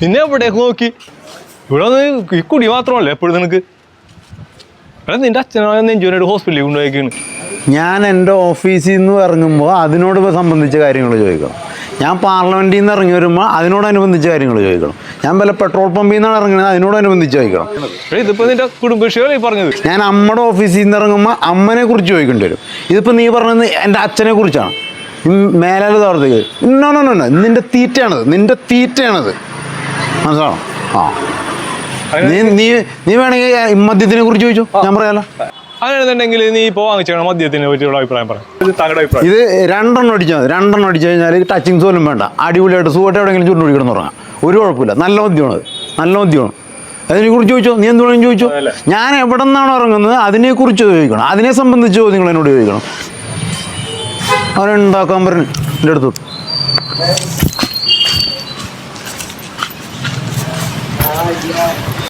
പിന്നെ എവിടേക്ക് നോക്കി? ഇവിടെ ഒന്ന് ഈ കുടി മാത്രമല്ലേ എപ്പോഴും നിനക്ക്. എടാ നിന്റെ അച്ഛനോ നെഞ്ചുവിനോട് ഹോസ്പിറ്റലിൽ കൊണ്ടുപോയിക്കാണ്. ഞാൻ എന്റെ ഓഫീസിൽ നിന്ന് ഇറങ്ങുമ്പോൾ അതിനോട് സംബന്ധിച്ച കാര്യങ്ങൾ ചോദിക്കണം. ഞാൻ പാർലമെന്റിൽ നിന്ന് ഇറങ്ങി വരുമ്പോൾ അതിനോടനുബന്ധിച്ച കാര്യങ്ങൾ ചോദിക്കണം. ഞാൻ വല്ല പെട്രോൾ പമ്പിൽ നിന്നാണ് ഇറങ്ങുന്നത് അതിനോടനുബന്ധിച്ച് ചോദിക്കണം. എടാ ഇതിപ്പോ നിന്റെ കുടുംബശ്രീകളെ ഈ പറഞ്ഞത്? ഞാൻ അമ്മയുടെ ഓഫീസിൽ നിന്ന് ഇറങ്ങുമ്പോൾ അമ്മനെ കുറിച്ച് ചോദിക്കേണ്ടി വരും. ഇതിപ്പോൾ നീ പറഞ്ഞത് എന്റെ അച്ഛനെ കുറിച്ചാണ്. മേലാൽ തോർത്തേക്ക് നോ നോ നോ നോ നിന്റെ തീറ്റയാണത് നിന്റെ തീറ്റയാണത്. മനസ്സിലാണോ? ആ. നീ നീ നീ വേണമെങ്കിൽ മദ്യത്തിനെ കുറിച്ച് ചോദിച്ചോ. ഞാൻ പറയാലോ. അങ്ങനെയാണെന്നുണ്ടെങ്കിൽ നീ ഇപ്പോൾ വാങ്ങിച്ചാണ് മദ്യത്തിനെ പറ്റിയുള്ള അഭിപ്രായം പറയാം ഇത് താങ്കളുടെ അഭിപ്രായം. ഇത് രണ്ടെണ്ണം അടിച്ചാൽ മതി രണ്ടെണ്ണം അടിച്ചു കഴിഞ്ഞാൽ ടച്ചിങ് പോലും വേണ്ട. അടിപൊളിയായിട്ട് സുഖമായിട്ട് എവിടെയെങ്കിലും ചുരുണ്ട് പിടിക്കണം തുടങ്ങാം ഒരു കുഴപ്പമില്ല. നല്ല മദ്യമാണ് അത് നല്ല മദ്യമാണ്. അതിനെക്കുറിച്ച് ചോദിച്ചോ? നീ എന്ത് വേണമെങ്കിലും ചോദിച്ചോ? ഞാൻ എവിടെ നിന്നാണ് ഇറങ്ങുന്നത് അതിനെക്കുറിച്ച് ചോദിക്കണം. അതിനെ സംബന്ധിച്ച് നിങ്ങൾ എന്നോട് ചോദിക്കണം. അവനുണ്ടാക്കാൻ പറഞ്ഞു? എന്റെ അടുത്ത്. Yeah.